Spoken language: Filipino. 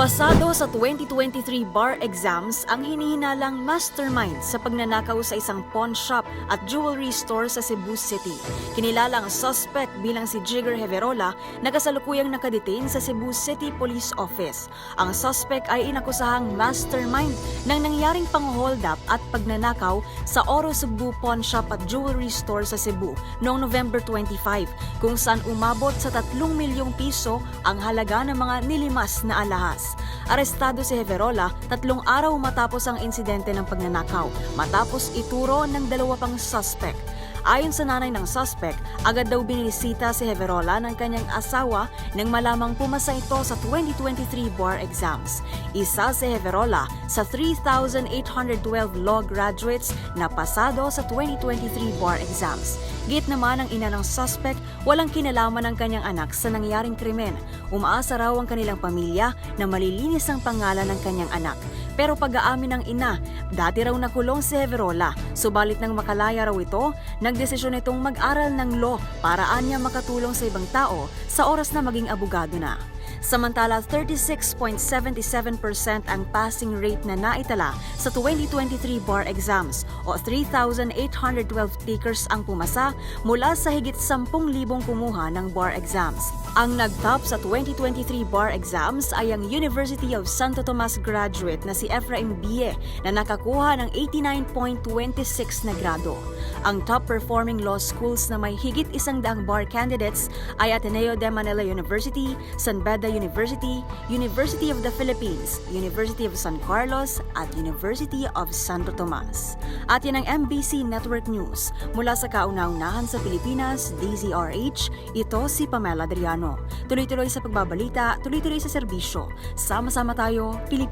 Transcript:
Pasado sa 2023 bar exams ang hinihinalang mastermind sa pagnanakaw sa isang pawn shop at jewelry store sa Cebu City. Kinilala ang suspect bilang si Jigger Heverola na kasalukuyang nakadetain sa Cebu City Police Office. Ang suspect ay inakusahang mastermind ng nangyaring pang-hold up at pagnanakaw sa Oro Cebu Pawn Shop at Jewelry Store sa Cebu noong November 25 kung saan umabot sa 3 milyong piso ang halaga ng mga nilimas na alahas. Arestado si Heverola tatlong araw matapos ang insidente ng pagnanakaw, matapos ituro ng dalawa pang suspect. Ayon sa nanay ng suspect, agad daw binisita si Heverola ng kanyang asawa nang malamang pumasa ito sa 2023 bar exams. Isa si Heverola sa 3,812 law graduates na pasado sa 2023 bar exams. Git naman ang ina ng suspect, walang kinalaman ng kanyang anak sa nangyaring krimen. Umaasa raw ang kanilang pamilya na malilinis ang pangalan ng kanyang anak. Pero pag-aamin ng ina, dati raw nakulong si Heverola. Subalit nang makalaya raw ito, nagdesisyon itong mag-aral ng law para anya makatulong sa ibang tao sa oras na maging abogado na. Samantala, 36.77% ang passing rate na naitala sa 2023 bar exams o 3,812 takers ang pumasa mula sa higit 10,000 kumuha ng bar exams. Ang nag-top sa 2023 bar exams ay ang University of Santo Tomas graduate na si Efraim Bie na nakakuha ng 89.26 na grado. Ang top performing law schools na may higit isang daang bar candidates ay Ateneo de Manila University, San Beda University, University of the Philippines, University of San Carlos at University of Santo Tomas. At yan ang MBC Network News. Mula sa kauna-unahan sa Pilipinas, DZRH, ito si Pamela Adriano. Tuloy-tuloy sa pagbabalita, tuloy-tuloy sa serbisyo. Sama-sama tayo, Pilipinas.